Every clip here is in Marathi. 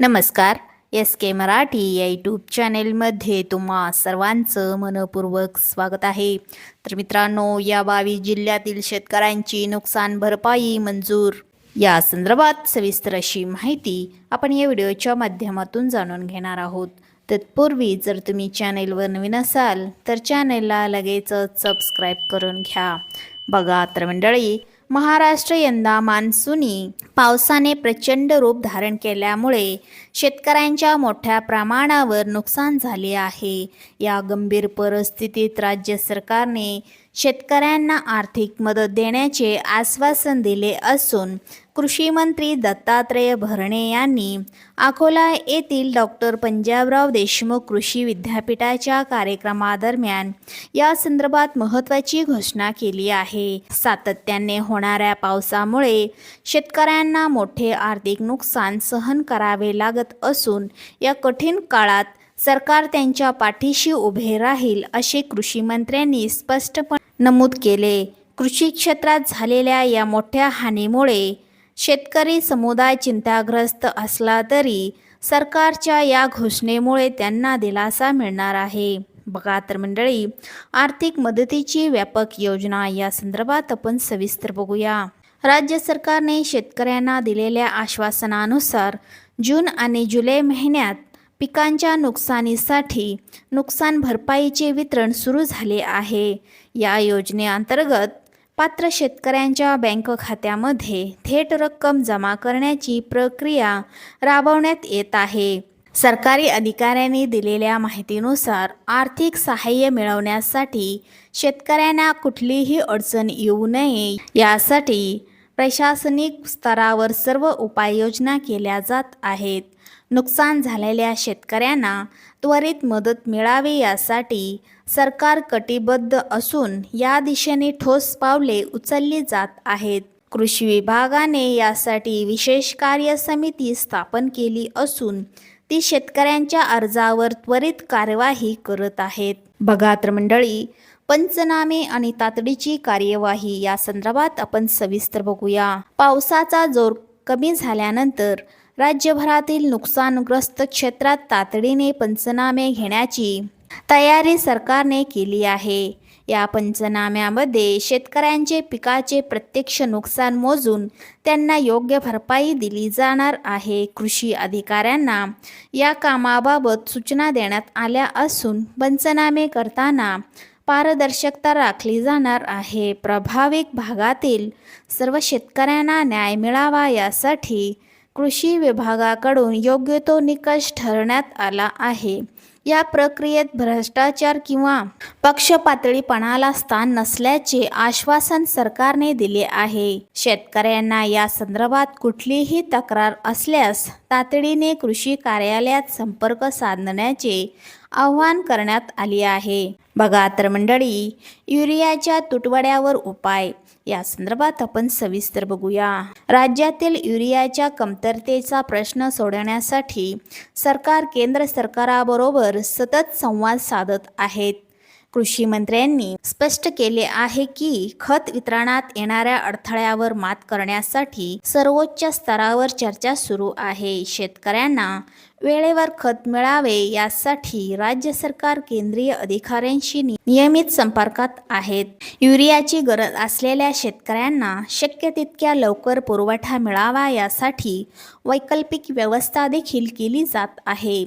नमस्कार. एस के मराठी या यूट्यूब चॅनेलमध्ये तुम्हा सर्वांचं मनपूर्वक स्वागत आहे. तर मित्रांनो या बावीस जिल्ह्यातील शेतकऱ्यांची नुकसान भरपाई मंजूर. या संदर्भात सविस्तर अशी माहिती आपण या व्हिडिओच्या माध्यमातून जाणून घेणार आहोत. तत्पूर्वी जर तुम्ही चॅनेलवर नवीन असाल तर चॅनेलला लगेचच सबस्क्राईब करून घ्या. बघा तर मंडळी महाराष्ट्र यंदा मान्सूनी पावसाने प्रचंड रूप धारण केल्यामुळे शेतकऱ्यांच्या मोठ्या प्रमाणावर नुकसान झाले आहे. या गंभीर परिस्थितीत राज्य सरकारने शेतकऱ्यांना आर्थिक मदत देण्याचे आश्वासन दिले असून कृषी मंत्री दत्तात्रय भरणे यांनी अकोला येथील डॉक्टर पंजाबराव देशमुख कृषी विद्यापीठाच्या कार्यक्रमादरम्यान या संदर्भात महत्त्वाची घोषणा केली आहे. सातत्याने होणाऱ्या पावसामुळे शेतकऱ्यांना मोठे आर्थिक नुकसान सहन करावे लागत असून या कठीण काळात सरकार त्यांच्या पाठीशी उभे राहील असे कृषीमंत्र्यांनी स्पष्टपणे नमूद केले. कृषी क्षेत्रात झालेल्या या मोठ्या हानीमुळे शेतकरी समुदाय चिंताग्रस्त असला तरी सरकारच्या या घोषणेमुळे त्यांना दिलासा मिळणार आहे. बघा तर मंडळी आर्थिक मदतीची व्यापक योजना या संदर्भात आपण सविस्तर बघूया. राज्य सरकारने शेतकऱ्यांना दिलेल्या आश्वासनानुसार जून आणि जुलै महिन्यात पिकांच्या नुकसानीसाठी नुकसान भरपाईचे वितरण सुरू झाले आहे. या योजनेअंतर्गत पात्र शेतकऱ्यांच्या बँक खात्यामध्ये थेट रक्कम जमा करण्याची प्रक्रिया राबवण्यात येत आहे. सरकारी अधिकाऱ्यांनी दिलेल्या माहितीनुसार आर्थिक सहाय्य मिळवण्यासाठी शेतकऱ्यांना कुठलीही अडचण येऊ नये. यासाठी प्रशासनिक स्तरावर सर्व उपाययोजना केल्या जात आहेत. नुकसान झालेल्या शेतकऱ्यांना त्वरित मदत मिळावी यासाठी सरकार कटिबद्ध असून या दिशेने ठोस पावले उचलली जात आहेत. कृषी विभागाने यासाठी विशेष कार्य समिती स्थापन केली असून ती शेतकऱ्यांच्या अर्जावर त्वरित कार्यवाही करत आहेत. बघा मंडळी पंचनामे आणि तातडीची कार्यवाही या संदर्भात आपण सविस्तर बघूया. पावसाचा जोर कमी झाल्यानंतर राज्यभरातील नुकसानग्रस्त क्षेत्रात तातडीने पंचनामे घेण्याची तयारी सरकारने केली आहे. या पंचनाम्यामध्ये शेतकऱ्यांचे पिकाचे प्रत्यक्ष नुकसान मोजून त्यांना योग्य भरपाई दिली जाणार आहे. कृषी अधिकाऱ्यांना या कामाबाबत सूचना देण्यात आल्या असून पंचनामे करताना पारदर्शकता राखली जाणार आहे. प्रभावित भागातील सर्व शेतकऱ्यांना न्याय मिळावा यासाठी कृषी विभागाकडून योग्य तो निकष ठरण्यात आला आहे. या प्रक्रियेत भ्रष्टाचार किंवा पक्षपातळीपणाला स्थान नसल्याचे आश्वासन सरकारने दिले आहे. शेतकऱ्यांना या संदर्भात कुठलीही तक्रार असल्यास तातडीने कृषी कार्यालयात संपर्क साधण्याचे आवाहन करण्यात आले आहे. बघा तर मंडळी युरियाच्या तुटवड्यावर उपाय. या संदर्भात आपण सविस्तर बघूया. राज्यातील युरियाच्या कमतरतेचा प्रश्न सोडवण्यासाठी सरकार केंद्र सरकाराबरोबर सतत संवाद साधत आहेत. कृषी मंत्र्यांनी स्पष्ट केले आहे की खत वितरणात येणाऱ्या अडथळ्यावर मात करण्यासाठी सर्वोच्च स्तरावर चर्चा सुरू आहे. शेतकऱ्यांना वेळेवर खत मिळावे यासाठी राज्य सरकार केंद्रीय अधिकाऱ्यांशी नियमित संपर्कात आहेत. युरियाची गरज असलेल्या शेतकऱ्यांना शक्य तितक्या लवकर पुरवठा मिळावा यासाठी वैकल्पिक व्यवस्था देखील केली जात आहे.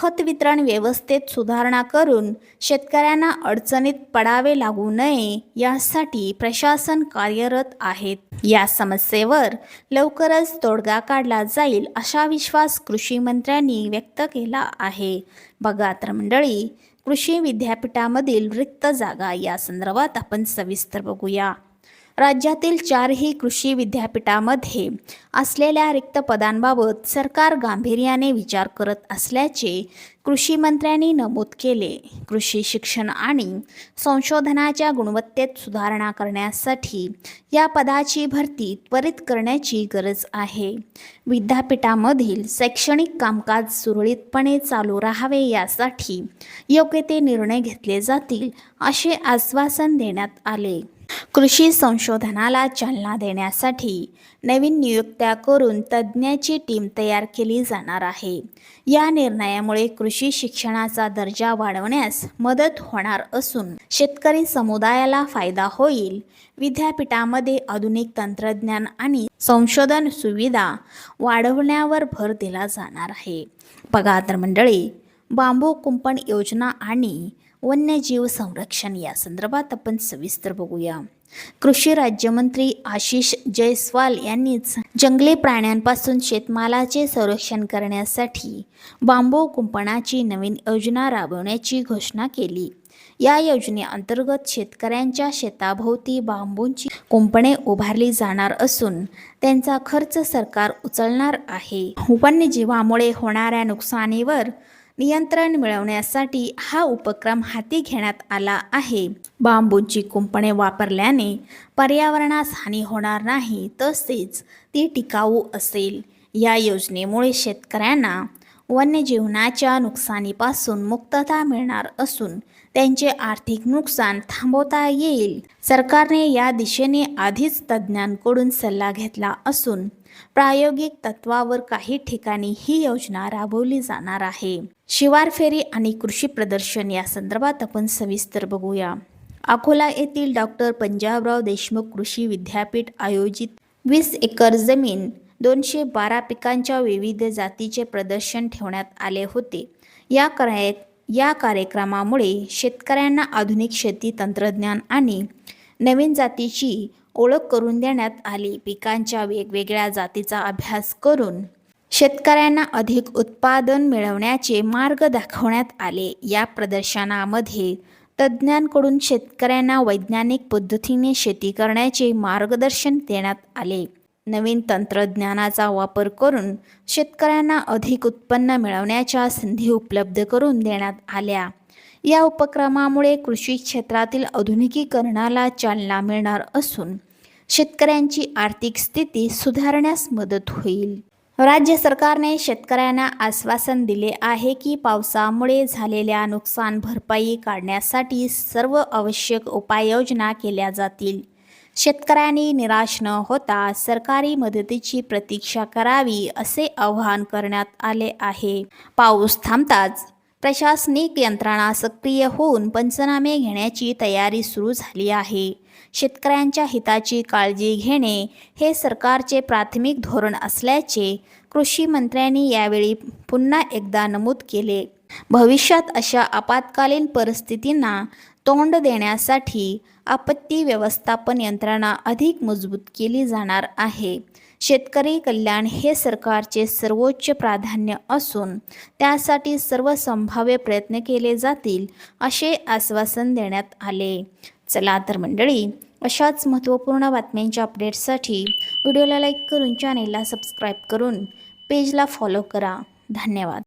खत वितरण व्यवस्थेत सुधारणा करून शेतकऱ्यांना अडचणीत पडावे लागू नये यासाठी प्रशासन कार्यरत आहेत या समस्येवर लवकरच तोडगा काढला जाईल असा विश्वास कृषी मंत्र्यांनी व्यक्त केला आहे. बघा तर मंडळी कृषी विद्यापीठामधील रिक्त जागा या संदर्भात आपण सविस्तर बघूया. राज्यातील चारही कृषी विद्यापीठामध्ये असलेल्या रिक्त पदांबाबत सरकार गांभीर्याने विचार करत असल्याचे कृषी मंत्र्यांनी नमूद केले. कृषी शिक्षण आणि संशोधनाच्या गुणवत्तेत सुधारणा करण्यासाठी या पदाची भरती त्वरित करण्याची गरज आहे. विद्यापीठामधील शैक्षणिक कामकाज सुरळीतपणे चालू राहावे यासाठी योग्य ते निर्णय घेतले जातील असे आश्वासन देण्यात आले. कृषी संशोधनाला चालना देण्यासाठी नवीन नियुक्त्या करून तज्ज्ञाची टीम तयार केली जाणार आहे. या निर्णयामुळे कृषी शिक्षणाचा दर्जा वाढवण्यास मदत होणार असून शेतकरी समुदायाला फायदा होईल. विद्यापीठामध्ये आधुनिक तंत्रज्ञान आणि संशोधन सुविधा वाढवण्यावर भर दिला जाणार आहे. बघा तर मंडळी बांबू कुंपण योजना आणि वन्यजीव संरक्षण या संदर्भात आपण सविस्तर बघूया. कृषी राज्यमंत्री आशिष जयस्वाल यांनीच जंगली प्राण्यांपासून शेतमालाचे संरक्षण करण्यासाठी बांबू कुंपणाची नवीन योजना राबवण्याची घोषणा केली. या योजनेअंतर्गत शेतकऱ्यांच्या शेताभोवती बांबूंची कुंपणे उभारली जाणार असून त्यांचा खर्च सरकार उचलणार आहे. वन्यजीवामुळे होणाऱ्या नुकसानीवर नियंत्रण मिळवण्यासाठी हा उपक्रम हाती घेण्यात आला आहे. बांबूंची कुंपणे वापरल्याने पर्यावरणास हानी होणार नाही तसेच ती टिकाऊ असेल. या योजनेमुळे शेतकऱ्यांना वन्यजीवनाच्या नुकसानीपासून मुक्तता मिळणार असून त्यांचे आर्थिक नुकसान थांबवता येईल. सरकारने या दिशेने आधीच तज्ज्ञांकडून सल्ला घेतला असून प्रायोगिक तत्वावर काही ठिकाणी ही योजना राबवली जाणार आहे. शिवार फेरी आणि कृषी प्रदर्शन या संदर्भात आपण सविस्तर बघूया. अकोला येथील डॉक्टर पंजाबराव देशमुख कृषी विद्यापीठ आयोजित वीस एकर जमीन दोनशे बारा पिकांच्या विविध जातीचे प्रदर्शन ठेवण्यात आले होते. या कार्य या कार्यक्रमामुळे शेतकऱ्यांना आधुनिक शेती तंत्रज्ञान आणि नवीन जातीची ओळख करून देण्यात आली. पिकांच्या वेगवेगळ्या जातीचा अभ्यास करून शेतकऱ्यांना अधिक उत्पादन मिळवण्याचे मार्ग दाखवण्यात आले. या प्रदर्शनामध्ये तज्ज्ञांकडून शेतकऱ्यांना वैज्ञानिक पद्धतीने शेती करण्याचे मार्गदर्शन देण्यात आले. नवीन तंत्रज्ञानाचा वापर करून शेतकऱ्यांना अधिक उत्पन्न मिळवण्याच्या संधी उपलब्ध करून देण्यात आल्या. या उपक्रमामुळे कृषी क्षेत्रातील आधुनिकीकरणाला चालना मिळणार असून शेतकऱ्यांची आर्थिक स्थिती सुधारण्यास मदत होईल. राज्य सरकारने शेतकऱ्यांना आश्वासन दिले आहे की पावसामुळे झालेल्या नुकसान भरपाई काढण्यासाठी सर्व आवश्यक उपाययोजना केल्या जातील. शेतकऱ्यांनी निराश न होता सरकारी मदतीची प्रतीक्षा करावी असे आवाहन करण्यात आले आहे. पाऊस थांबताच प्रशासनिक यंत्रणा सक्रिय होऊन पंचनामे घेण्याची तयारी सुरू झाली आहे. शेतकऱ्यांच्या हिताची काळजी घेणे हे सरकारचे प्राथमिक धोरण असल्याचे कृषी मंत्र्यांनी यावेळी पुन्हा एकदा नमूद केले. भविष्यात अशा आपत्कालीन परिस्थितींना तोंड देण्यासाठी आपत्ती व्यवस्थापन यंत्रणा अधिक मजबूत केली जाणार आहे. शेतकरी कल्याण हे सरकारचे सर्वोच्च प्राधान्य असून त्यासाठी सर्व संभाव्य प्रयत्न केले जातील असे आश्वासन देण्यात आले. चला तर मंडळी अशाच महत्त्वपूर्ण बातम्यांच्या अपडेट्ससाठी व्हिडिओला लाईक करून चॅनेलला सबस्क्राईब करून पेजला फॉलो करा. धन्यवाद.